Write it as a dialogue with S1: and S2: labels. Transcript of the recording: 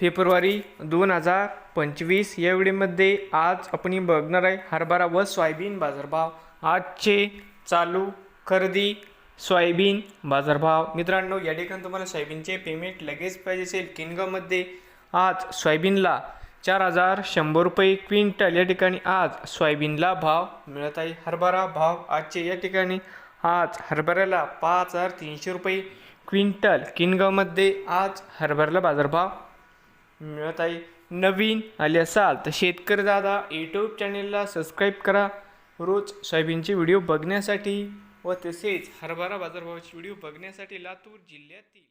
S1: February दोन हजार पंचवीस या आज आपण बघणार आहे हरभरा व सोयाबीन बाजारभाव. आजचे चालू खरेदी सोयाबीन बाजारभाव. मित्रांनो या ठिकाणी तुम्हाला सोयाबीनचे पेमेंट लगेच पाहिजे असेल. किनगावमध्ये आज सोयाबीनला चार हजार शंभर रुपये क्विंटल. या ठिकाणी आज सोयाबीनला भाव मिळत आहे. हरभरा भाव आजचे या ठिकाणी आज हरभऱ्याला पाच हजार तीनशे रुपये क्विंटल. किनगावमध्ये आज हरभऱ्याला बाजारभाव मिळत आहे. नवीन आले असाल तर शेतकरी दादा यूट्यूब चॅनेलला सबस्क्राईब करा. रोज सोयाबीनचे व्हिडिओ बघण्यासाठी व तसेच हरभरा बाजारभावाचे व्हिडिओ बघण्यासाठी लातूर जिल्ह्यातील